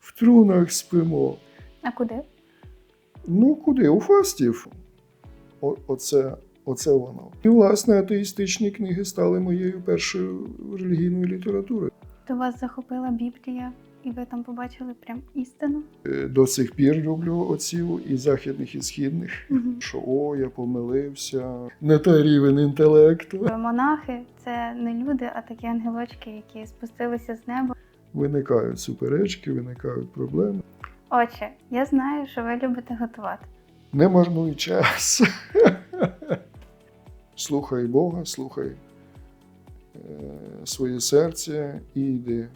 в трунах спимо. А куди? Ну, куди? У фастів. О, оце, оце воно. І, власне, атеїстичні книги стали моєю першою релігійною літературою. То вас захопила Біблія, і ви там побачили прям істину? Е, До сих пір люблю отців і західних, і східних. Мгм. Що о, я помилився. Не той рівень інтелекту. Монахи це не люди, а такі ангелочки, які спустилися з неба. Виникають суперечки, виникають проблеми. Отже, я знаю, що ви любите готувати. Не марнуй час. слухай Бога, слухай е, своє серце і йди.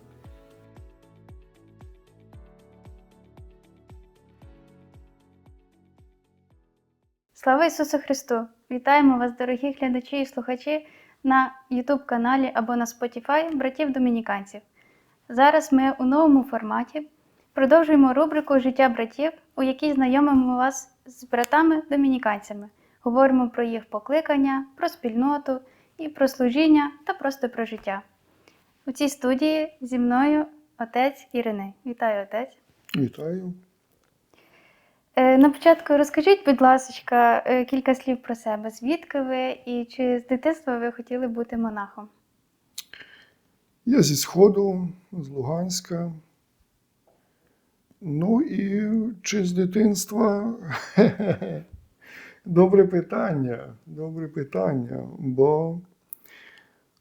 Слава Ісусу Христу! Вітаємо вас, дорогі глядачі і слухачі, на YouTube каналі або на Spotify братів домініканців. Зараз ми у новому форматі продовжуємо рубрику Життя братів, у якій знайомимо вас з братами-домініканцями. Говоримо про їх покликання, про спільноту і про служіння та просто про життя. У цій студії зі мною отець Ірини. Вітаю, отець! Вітаю. Е, На початку розкажіть, будь ласка, е, кілька слів про себе. Звідки ви і чи з дитинства ви хотіли бути монахом? Я зі Сходу, з Луганська. Ну і чи з дитинства? Добре питання. Добре питання. Бо,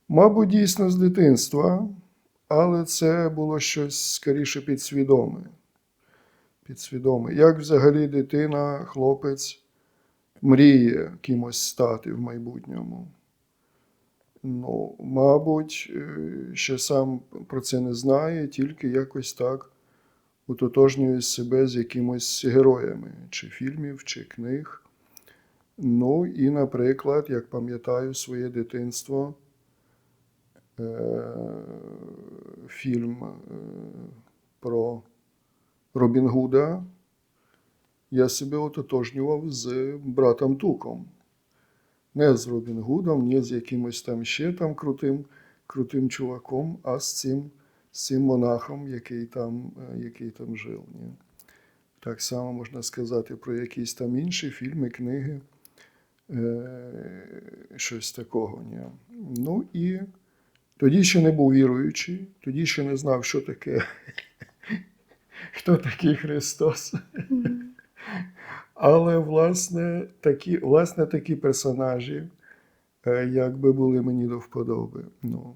мабуть, дійсно з дитинства, але це було щось скоріше підсвідоме. Підсвідоме. Як взагалі дитина, хлопець мріє кимось стати в майбутньому? Ну, мабуть, ще сам про це не знає, тільки якось так утотожнює себе з якимось героями, чи фільмів, чи книг. Ну, і, наприклад, як пам'ятаю своє дитинство, е, фільм е, про Робін Гуда, я себе ототожнював з братом Туком не з Робін Гудом, не з якимось там ще там крутим, крутим чуваком, а з цим, з цим монахом, який там, е, який там жив. Ні. Так само можна сказати про якісь там інші фільми, книги, е, щось такого. Ні. Ну і тоді ще не був віруючий, тоді ще не знав, що таке, хто такий Христос. Але власне такі, власне, такі персонажі, е, якби були мені до вподоби. Ну,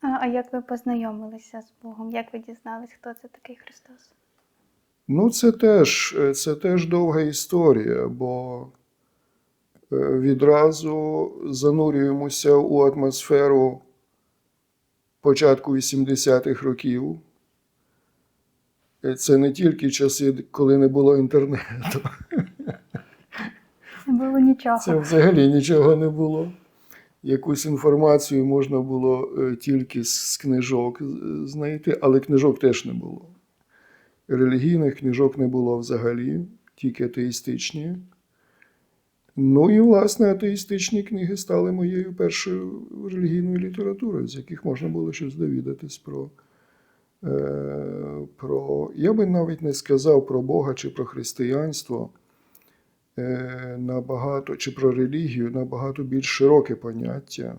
А, а як ви познайомилися з Богом? Як ви дізнались, хто це такий Христос? ну це, теж, е, це теж довга історія, бо е, відразу занурюємося у атмосферу початку 80-х років. Це не тільки часи, коли не було інтернету. Не було нічого. Це взагалі нічого не було. Якусь інформацію можна було е, тільки з книжок знайти, але книжок теж не було. Релігійних книжок не було взагалі, тільки атеїстичні. Ну і, власне, атеїстичні книги стали моєю першою релігійною літературою, з яких можна було щось довідатись про, про. Я би навіть не сказав про Бога чи про християнство е, набагато, чи про релігію набагато більш широке поняття.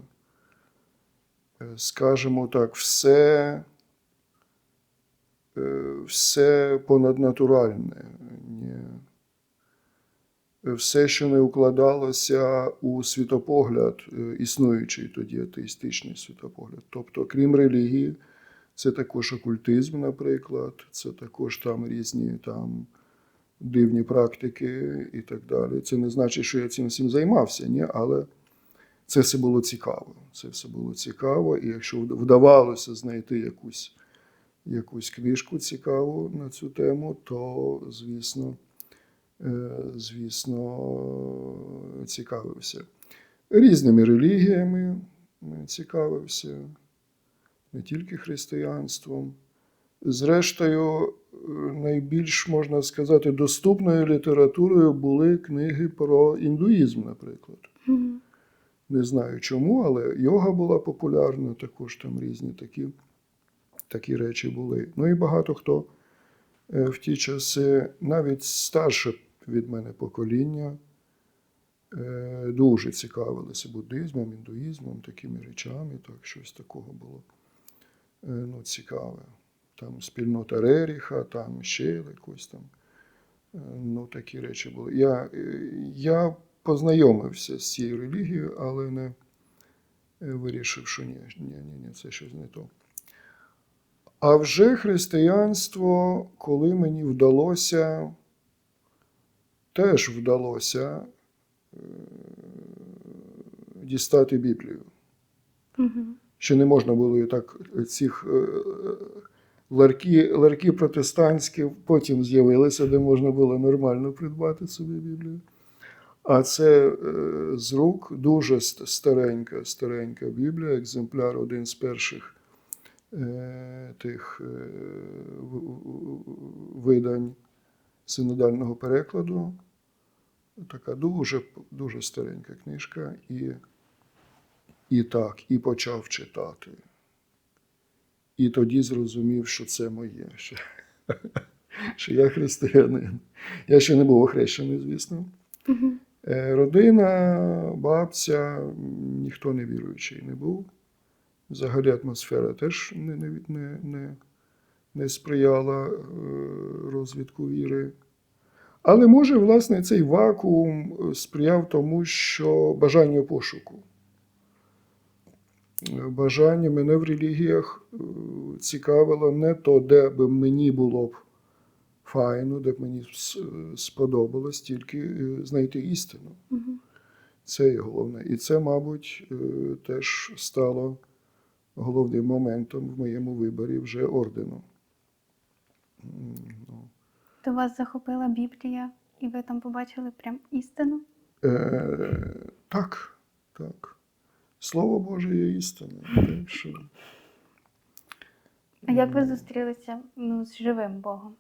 Е, Скажімо так, все, е, все понаднатуральне. Все, що не укладалося у світопогляд, е, існуючий тоді атеїстичний світопогляд. Тобто, крім релігії, це також окультизм, наприклад, це також там різні там дивні практики і так далі. Це не значить, що я цим всім займався, ні, але це все було цікаво. Це все було цікаво, і якщо вд- вдавалося знайти якусь, якусь книжку цікаву на цю тему, то, звісно, е, звісно, цікавився. Різними релігіями е, цікавився, не тільки християнством. Зрештою, е, найбільш можна сказати, доступною літературою були книги про індуїзм, наприклад. Не знаю чому, але йога була популярна, також там різні такі, такі речі були. Ну і багато хто е, в ті часи, навіть старше від мене покоління, е, дуже цікавилися буддизмом, індуїзмом, такими речами, так, щось такого було ну, цікаве. Там спільнота Реріха, там ще якось там. Е, Ну, такі речі були. Я, е, я познайомився з цією релігією, але не е, вирішив, що ні, ні, ні, ні, це щось не то. А вже християнство, коли мені вдалося, теж вдалося е, дістати Біблію. Угу. Ще не можна було і так цих е, ларки, ларки протестантські потім з'явилися, де можна було нормально придбати собі Біблію. А це е, з рук дуже старенька, старенька Біблія, екземпляр один з перших е, тих видань синодального перекладу. Така дуже, дуже старенька книжка. І, і так, і почав читати. І тоді зрозумів, що це моє. Що, що я християнин. Я ще не був охрещений, звісно. Угу. Е, Родина, бабця, ніхто не віруючий не був. Взагалі атмосфера теж не, не, не, не, не сприяла е, розвитку віри. Але може, власне, цей вакуум сприяв тому, що бажання пошуку. Бажання мене в релігіях е, цікавило не то, де би мені було б файно, де б мені е, сподобалось, тільки е, знайти істину. Угу. Це є головне. І це, мабуть, теж стало головним моментом в моєму виборі вже ордену. Ну, То вас захопила Біблія, і ви там побачили прям істину? Е. Слово Боже є істина. Так що, А як ви зустрілися ну, з живим Богом?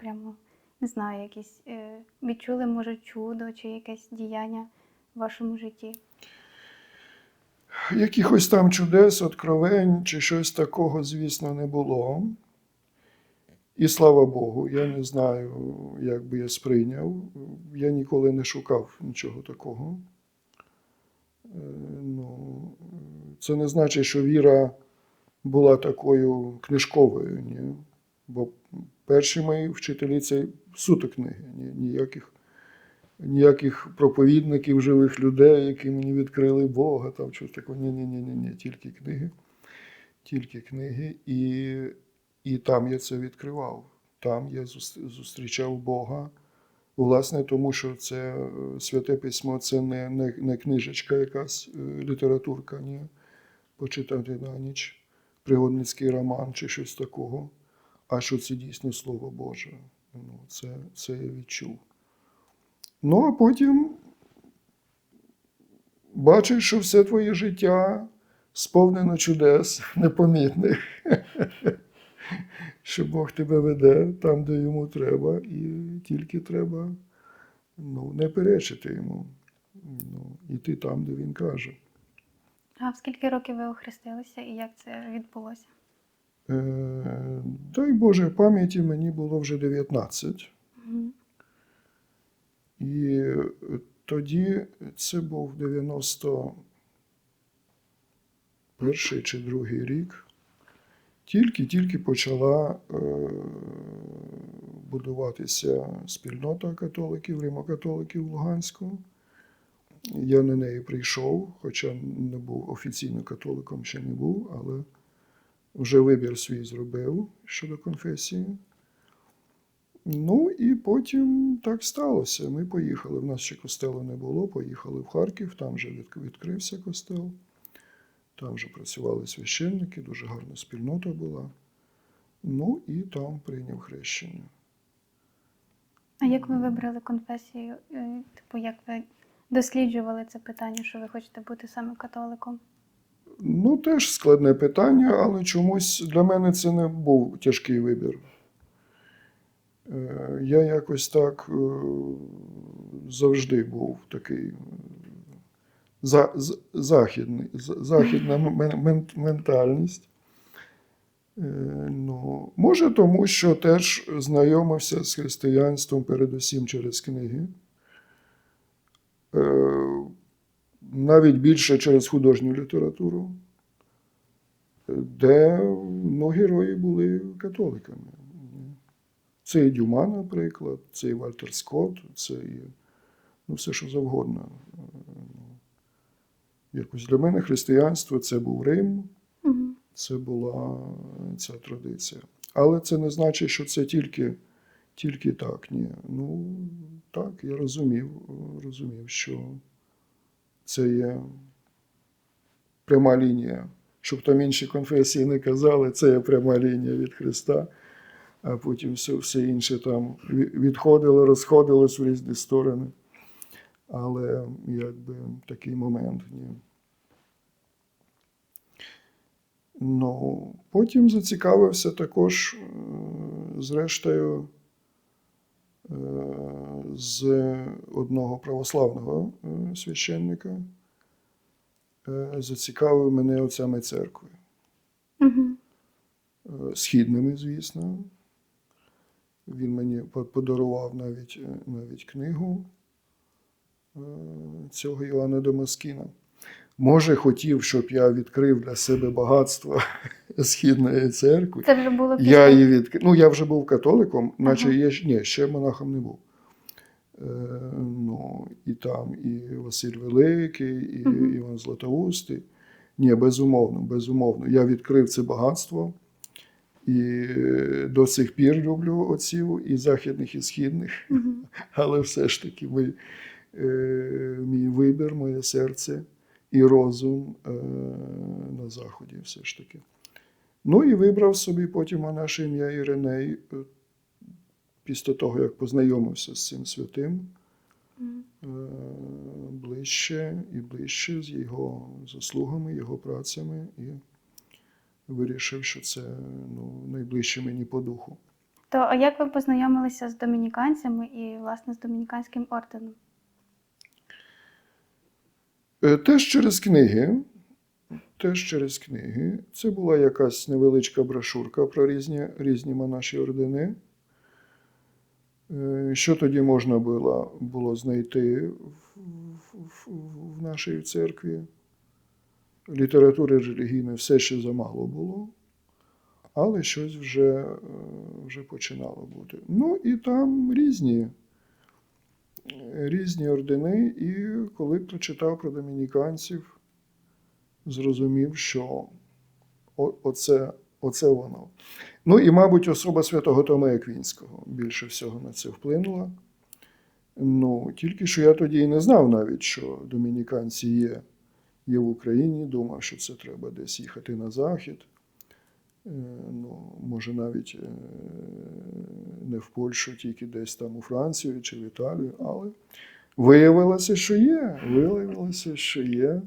Прямо не знаю, якісь е, відчули, може, чудо чи якесь діяння в вашому житті? якихось там чудес, откровень чи щось такого, звісно, не було. І слава Богу, я не знаю, як би я сприйняв. Я ніколи не шукав нічого такого. Це не значить, що віра була такою книжковою. Ні? Бо перші мої вчителі це суто книги, ні, ніяких, ніяких проповідників, живих людей, які мені відкрили Бога, там щось такого. Ні, ні, ні, ні, ні, тільки книги. Тільки книги. І, і там я це відкривав. Там я зустрічав Бога. Власне, тому що це е, святе письмо це не, не, не книжечка, якась е, літературка, ні. Почитати на ніч, пригодницький роман чи щось такого. А що це дійсно Слово Боже. Ну, це, це я відчув. Ну, а потім бачиш, що все твоє життя сповнено чудес непомітних. Що Бог тебе веде там, де йому треба, і тільки треба ну, не перечити йому. Ну, іти там, де він каже. А в скільки років ви охрестилися і як це відбулося? Е, дай Боже, пам'яті мені було вже 19. Угу. І е, тоді це був 91 чи другий рік. Тільки-тільки почала е, будуватися спільнота католиків, римокатоликів Луганську. Я на неї прийшов, хоча не був офіційно католиком, ще не був, але вже вибір свій зробив щодо конфесії. Ну і потім так сталося. Ми поїхали. В нас ще костелу не було. Поїхали в Харків, там вже відкрився костел. Там вже працювали священники, дуже гарна спільнота була. Ну і там прийняв хрещення. А як ви вибрали конфесію? Е, Типу, як ви досліджували це питання, що ви хочете бути саме католиком? Ну, теж складне питання, але чомусь для мене це не був тяжкий вибір. Е, Я якось так е, завжди був такий за, західний, західна мен- мен- ментальність. Е, Ну, може, тому що теж знайомився з християнством передусім через книги. Е, Навіть більше через художню літературу, де ну, герої були католиками. Це і Дюма, наприклад, це і Вальтер Скотт, це і ну, все, що завгодно. Е, ну, Якось для мене християнство це був Рим, це була ця традиція. Але це не значить, що це тільки, тільки так. Ні. Ну, так, я розумів, розумів, що це є пряма лінія. Щоб там інші конфесії не казали, це є пряма лінія від Христа, а потім все, все інше там відходило, розходилось в різні сторони. Але якби такий момент ні. Ну, потім зацікавився також, е, зрештою, з одного православного е, священника. Е, Зацікавив мене отцями церкви. Е, Східними, звісно. Він мені подарував навіть, е, навіть книгу е, цього Іоанна Дамаскіна. Може, хотів, щоб я відкрив для себе багатство Східної церкви. Це вже було після. Я її відкрив. Ну, я вже був католиком, наче Ага. я ж- ні, ще монахом не був. Е, ну, і там і Василь Великий, і Мгм. Іван Златоустий. Ні, безумовно, безумовно. Я відкрив це багатство. І е, до сих пір люблю отців і західних, і східних. Мгм. Але все ж таки ми, е, мій вибір, моє серце і розум е, на Заході все ж таки. Ну і вибрав собі потім наше ім'я Іриней е, після того, як познайомився з цим святим е, ближче і ближче з його заслугами, його працями, і вирішив, що це ну, найближче мені по духу. То а як ви познайомилися з домініканцями і, власне, з домініканським орденом? Е, Теж через книги. Теж через книги. Це була якась невеличка брошурка про різні, різні монаші ордени. Е, Що тоді можна було, було знайти в, в, в, нашій церкві? Літератури релігійної все ще замало було, але щось вже, е, вже починало бути. Ну і там різні різні ордени, і коли прочитав про домініканців, зрозумів, що оце, оце воно. Ну і, мабуть, особа святого Тома Еквінського більше всього на це вплинула. Ну, тільки що я тоді і не знав навіть, що домініканці є, є в Україні, думав, що це треба десь їхати на захід. Е, Ну, може, навіть е, не в Польщу, тільки десь там у Францію чи в Італію, але виявилося, що є. Виявилося, що є.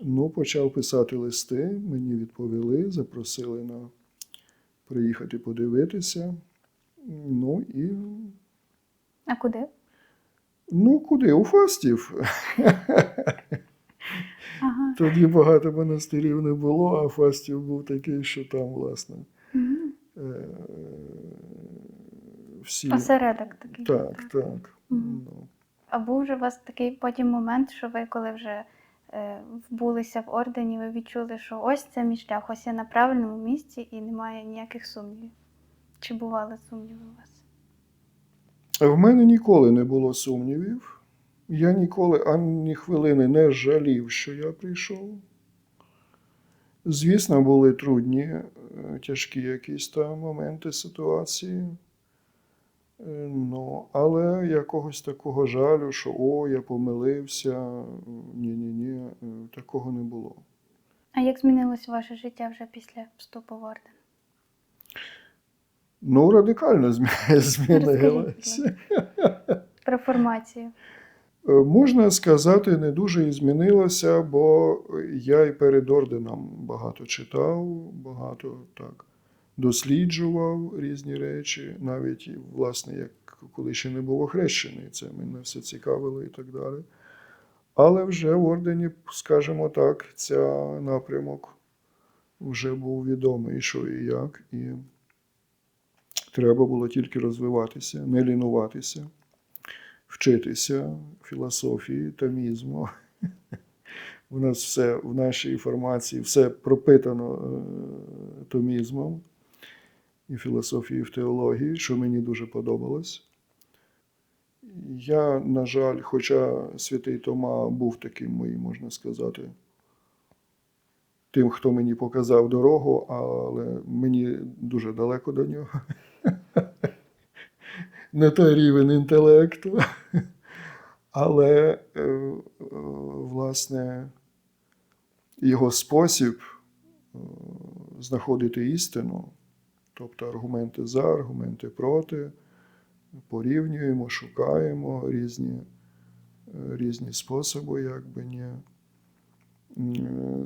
Ну, почав писати листи, мені відповіли, запросили на приїхати подивитися. Ну і А куди? ну, куди? У Фастів. Ага. Тоді багато монастирів не було, а Фастів був такий, що там, власне, е, всі. Осередок такий. Так, так. Мгм. Ну. А був же у вас такий потім момент, що ви, коли вже е, вбулися в ордені, ви відчули, що ось це мій шлях, ось я на правильному місці і немає ніяких сумнівів. Чи бували сумніви у вас? В мене ніколи не було сумнівів. Я ніколи ані хвилини не жалів, що я прийшов. Звісно, були трудні, е, тяжкі якісь там моменти ситуації. Е, Ну, але якогось такого жалю, що о, я помилився. Ні-ні-ні, е, такого не було. А як змінилось ваше життя вже після вступу в орден? Ну, радикально змінилося. про формацію. Е, Можна сказати, не дуже і змінилося, бо я і перед орденом багато читав, багато так досліджував різні речі, навіть власне, як коли ще не був охрещений, це мене все цікавило і так далі. Але вже в ордені, скажімо так, ця напрямок вже був відомий, що і як, і треба було тільки розвиватися, не лінуватися, вчитися філософії, томізму. У нас все в нашій інформації все пропитано е, томізмом і філософією в теології, що мені дуже подобалось. Я, на жаль, хоча святий Тома був таким моїм, можна сказати, тим, хто мені показав дорогу, але мені дуже далеко до нього. Не той рівень інтелекту. Але, е, е, власне, його спосіб е, знаходити істину, тобто аргументи за, аргументи проти, порівнюємо, шукаємо різні, різні способи, якби ні.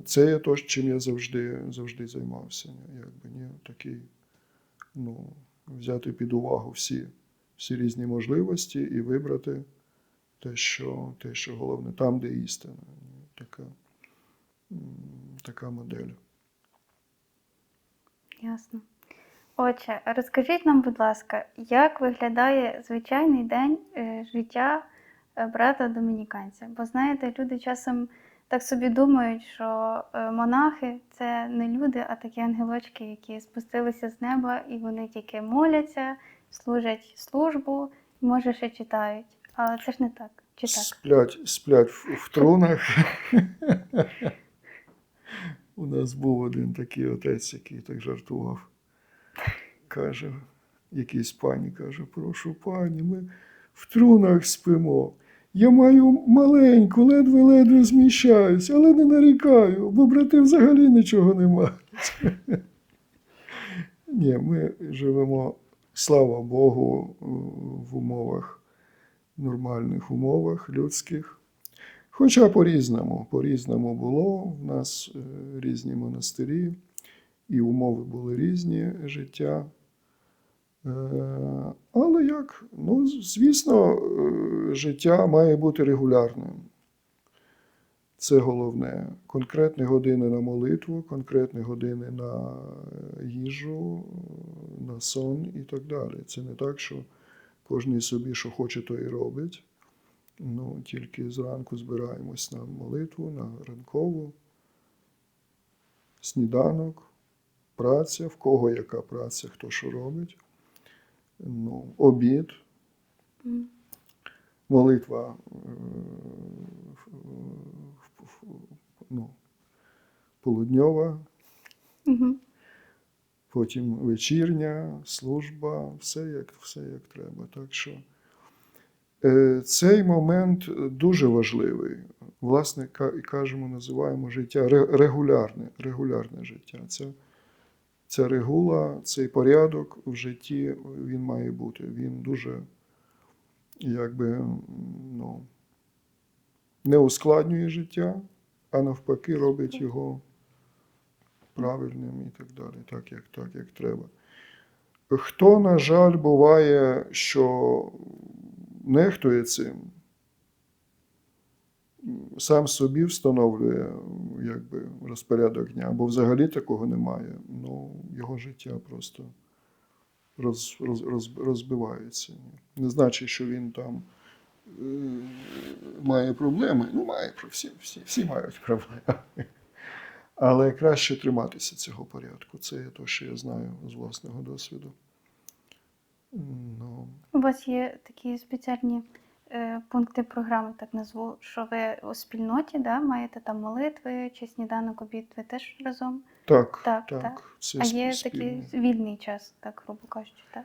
Це є те, чим я завжди, завжди займався. Якби ні, такий, ну, взяти під увагу всі, всі різні можливості і вибрати те, що, те, що головне, там, де істина. Така, така модель. Ясно. Отже, розкажіть нам, будь ласка, як виглядає звичайний день е, життя е, брата домініканця? Бо знаєте, люди часом так собі думають, що е, монахи це не люди, а такі ангелочки, які спустилися з неба і вони тільки моляться, служать службу, може ще читають. Але це ж не так. Чи так? Сплять, сплять в, в трунах. У нас був один такий отець, який так жартував. Каже, якийсь пані каже, прошу пані, ми в трунах спимо. Я маю маленьку, ледве-ледве зміщаюсь, але не нарікаю, бо брати взагалі нічого не мають. Ні, ми живемо, слава Богу, в умовах, нормальних умовах людських. Хоча по-різному, по-різному було. В нас е, різні монастирі, і умови були різні життя. Е, Але як? Ну, звісно, е, життя має бути регулярним. Це головне. Конкретні години на молитву, конкретні години на їжу, на сон і так далі. Це не так, що кожен собі, що хоче, то і робить. Ну, тільки зранку збираємось на молитву, на ранкову, сніданок, праця, в кого яка праця, хто що робить. Ну, обід, молитва е, ну, полудньова, Мгм. потім вечірня, служба, все як, все як треба. Так що е, цей момент дуже важливий. Власне, кажемо, називаємо життя регулярне, регулярне життя. Це, ця регула, цей порядок в житті він має бути. Він дуже якби ну, не ускладнює життя, а навпаки, робить його правильним і так далі, так як, так, як треба. Хто, на жаль, буває, що нехтує цим, сам собі встановлює якби, розпорядок дня, бо взагалі такого немає. Ну, його життя просто роз, роз, роз, розбивається. Не значить, що він там має проблеми. Ну, має, всі, всі, всі мають проблеми. Але краще триматися цього порядку. Це є те, що я знаю з власного досвіду. Ну, У вас є такі спеціальні е, пункти програми, так назву, що ви у спільноті да, маєте там молитви чи сніданок, обід, ви теж разом. так, Так, так, так. Це а є спільне. такий вільний час, так грубо кажучи, так?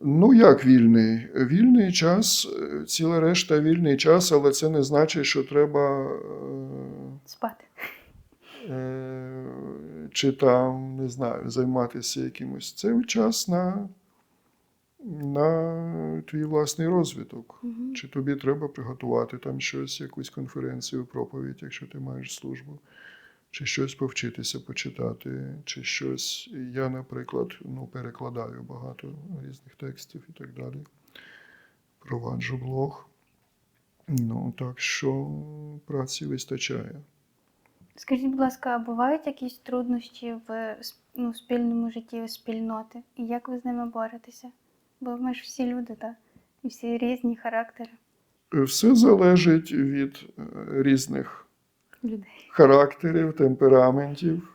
Ну, як вільний? Вільний час, ціла решта вільний час, але це не значить, що треба. е, Спати. е, чи там, не знаю, займатися якимось. Це час на, на твій власний розвиток. Мгм. Чи тобі треба приготувати там щось, якусь конференцію, проповідь, якщо ти маєш службу, чи щось повчитися почитати, чи щось. Я, наприклад, ну, перекладаю багато різних текстів і так далі. Проваджу блог. Ну, так що праці вистачає. Скажіть, будь ласка, а бувають якісь труднощі в ну, спільному житті спільноти? І як ви з ними боретеся? Бо ми ж всі люди, так? І всі різні характери Все залежить від е, різних людей. характерів, темпераментів.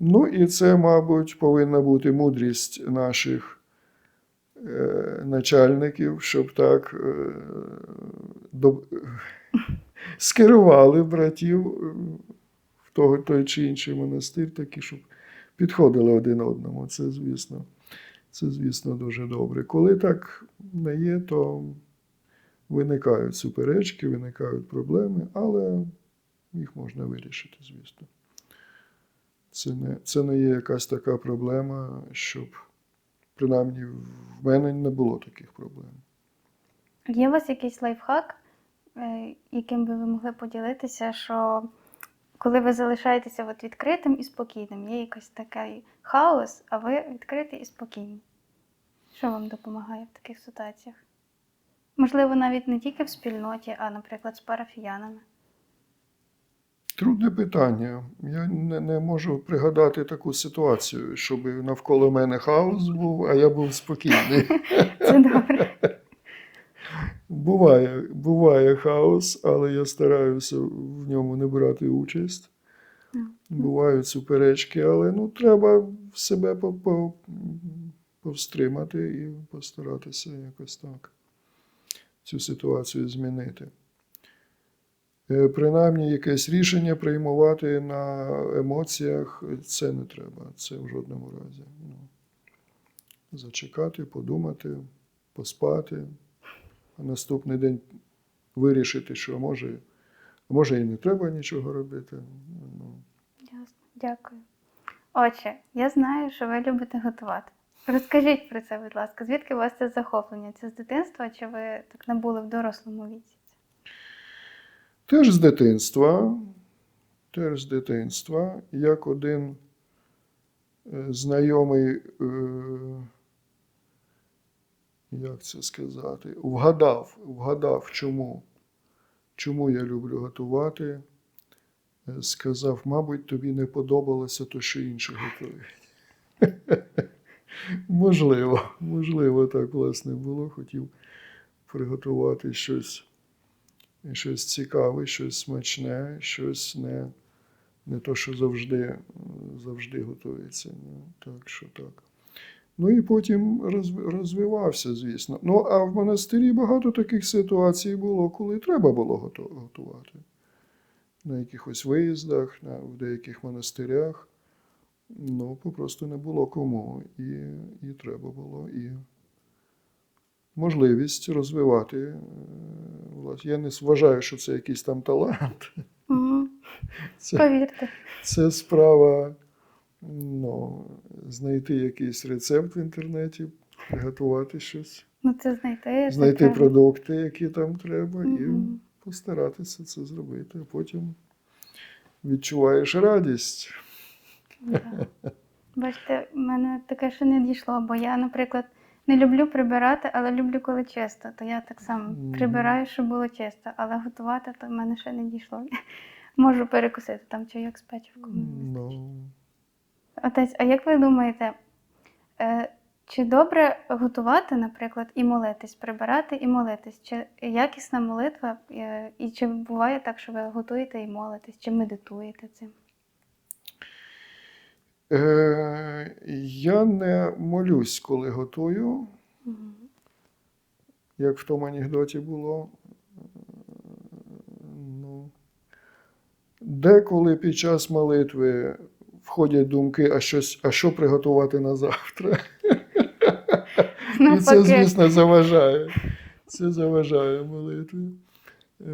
Ну і це, мабуть, повинна бути мудрість наших е, начальників, щоб так е, до, скерували братів е, в того, той чи інший монастир, такі, щоб підходили один одному. Це, звісно, це, звісно, дуже добре. Коли так не є, то виникають суперечки, виникають проблеми, але їх можна вирішити, звісно. Це не, це не є якась така проблема, щоб принаймні в мене не було таких проблем. Є у вас якийсь лайфхак, е, яким би ви могли поділитися, що коли ви залишаєтеся от відкритим і спокійним, є якийсь такий хаос, а ви відкриті і спокійні. Що вам допомагає в таких ситуаціях? Можливо, навіть не тільки в спільноті, а, наприклад, з парафіянами. Трудне питання. Я не, не можу пригадати таку ситуацію, щоб навколо мене хаос був, а я був спокійний. Це добре. Буває, буває хаос, але я стараюся в ньому не брати участь. Бувають суперечки, але ну, треба себе по- по- повстримати і постаратися якось так цю ситуацію змінити. Е, Принаймні, якесь рішення приймувати на емоціях це не треба. Це в жодному разі. Ну, зачекати, подумати, поспати, а наступний день вирішити, що може, може і не треба нічого робити. Ну, Ясно. Дякую. Отже, я знаю, що ви любите готувати. Розкажіть про це, будь ласка, звідки у вас це захоплення? Це з дитинства, чи ви так набули в дорослому віці? Теж з дитинства, теж з дитинства, як один е, знайомий, е, як це сказати, вгадав, вгадав, чому, чому я люблю готувати. Е, Сказав, мабуть, тобі не подобалося то, що інші готують. Можливо, можливо, так власне було. Хотів приготувати щось щось цікаве, щось смачне, щось не, не то, що завжди, завжди готується. Ну, так що так. Ну і потім розвивався, звісно. Ну, а в монастирі багато таких ситуацій було, коли треба було готувати. На якихось виїздах, на, в деяких монастирях. Ну, попросту не було кому. І, і треба було. І можливість розвивати. е. Я не вважаю, що це якийсь там талант. Угу. Це, Повірте. це справа ну, знайти якийсь рецепт в інтернеті, приготувати щось, Ну, це знайти. знайти таке. продукти, які там треба, і постаратися це зробити. А потім відчуваєш радість. Да. Бачите, в мене таке ще не дійшло, бо я, наприклад, не люблю прибирати, але люблю, коли чисто. То я так само прибираю, щоб було чисто, але готувати то в мене ще не дійшло. Можу перекусити там чайок з печивком. Ну, Отець, а як ви думаєте, е, чи добре готувати, наприклад, і молитись, прибирати і молитись? Чи якісна молитва, е, і чи буває так, що ви готуєте і молитесь, чи медитуєте цим? Е, я не молюсь, коли готую. Як в тому анекдоті було. Ну, деколи під час молитви входять думки, а, щось, а що приготувати на завтра. І це, звісно, заважає. Це заважає молитві. Е,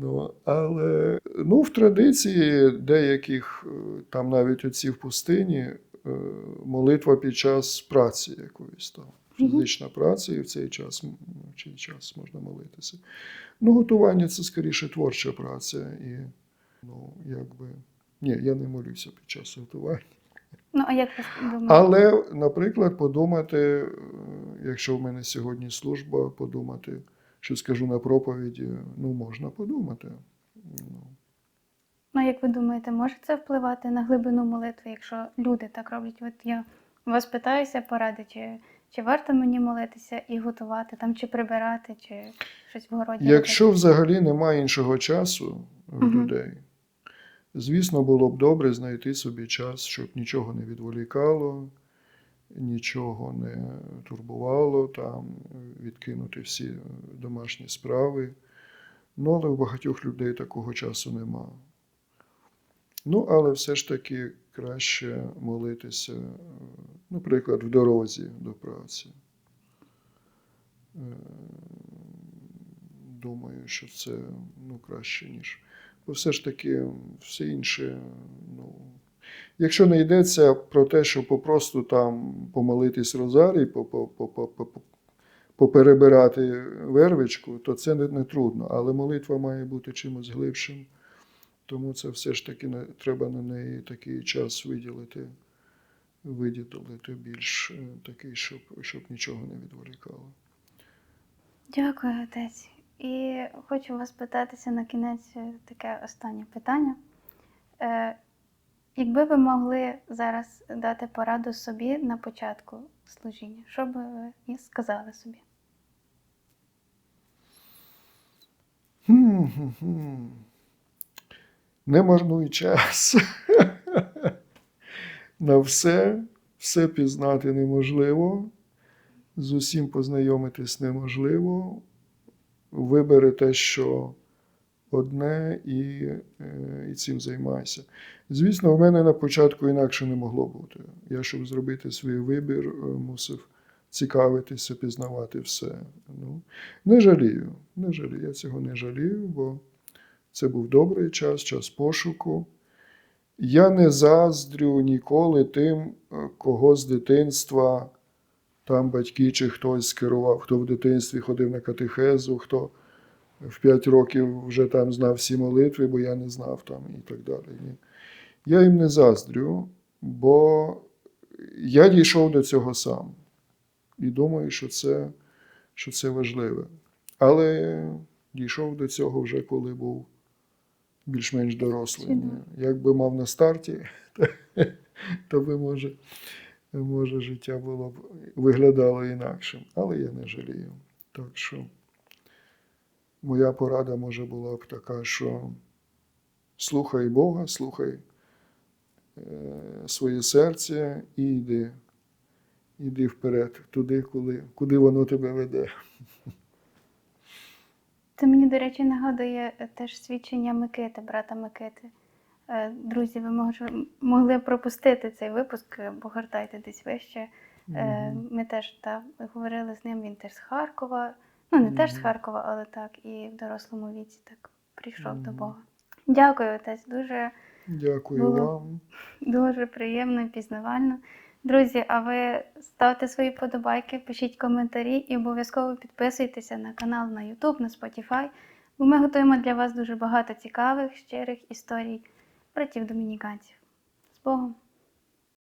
Ну, але ну, в традиції деяких, е, там навіть оці в пустині, е, молитва під час праці якоїсь там. Фізична праця, і в цей час, в цей час можна молитися. Ну, готування це скоріше творча праця. І, ну, якби, ні, я не молюся під час готування. Ну, а як думаєте? Але, наприклад, подумати, якщо в мене сьогодні служба, подумати, що скажу на проповіді, ну, можна подумати. Ну, Ну, як ви думаєте, може це впливати на глибину молитви, якщо люди так роблять? От я вас питаюся поради, чи, чи варто мені молитися і готувати там, чи прибирати, чи щось в городі. Якщо взагалі немає іншого часу в Мгм. людей, звісно, було б добре знайти собі час, щоб нічого не відволікало, нічого не турбувало, там, відкинути всі е, домашні справи. Ну, але у багатьох людей такого часу нема. Ну, але все ж таки краще молитися, е, наприклад, в дорозі до праці. Е, Думаю, що це ну, краще, ніж. Бо все ж таки все інше. Ну, якщо не йдеться про те, що попросту там помолитись розарій, по- по- по- по- по- по- поперебирати вервичку, то це не, трудно. Але молитва має бути чимось глибшим. Тому це все ж таки треба на неї такий час виділити, виділити більш е, такий, щоб, щоб нічого не відволікало. Дякую, отець. І хочу вас питатися на кінець е, таке останнє питання. Якби ви могли зараз дати пораду собі на початку служіння, що би ви сказали собі? Не марнуй час. На все, все пізнати неможливо, з усім познайомитись неможливо. Вибери те, що одне, і, е, і цим займайся. Звісно, в мене на початку інакше не могло бути. Я, щоб зробити свій вибір, е, мусив цікавитися, пізнавати все. Ну, не жалію, не жалію. Я цього не жалію, бо це був добрий час, час пошуку. Я не заздрю ніколи тим, е, кого з дитинства там батьки чи хтось скерував, хто в дитинстві ходив на катехезу, хто в 5 років вже там знав всі молитви, бо я не знав там і так далі. Ні. Я їм не заздрю, бо я дійшов до цього сам. І думаю, що це, що це важливе. Але дійшов до цього вже коли був більш-менш дорослий. Якби мав на старті, то би може, може життя було б виглядало інакшим. Але я не жалію. Так що моя порада може була б така, що слухай Бога, слухай е, своє серце і йди. Іди вперед, туди, куди, куди воно тебе веде. Це мені, до речі, нагадує теж свідчення Микити, брата Микити. Е, Друзі, ви може, могли пропустити цей випуск, погортайте десь вище. Е, Ми теж та, говорили з ним, він теж з Харкова. Ну, не теж з Харкова, але так, і в дорослому віці так прийшов до Бога. Дякую, отець, дуже, Дякую Було. вам. дуже приємно і пізнавально. Друзі, а ви ставте свої подобайки, пишіть коментарі і обов'язково підписуйтеся на канал на YouTube, на Spotify, бо ми готуємо для вас дуже багато цікавих, щирих історій братів домініканців. З Богом!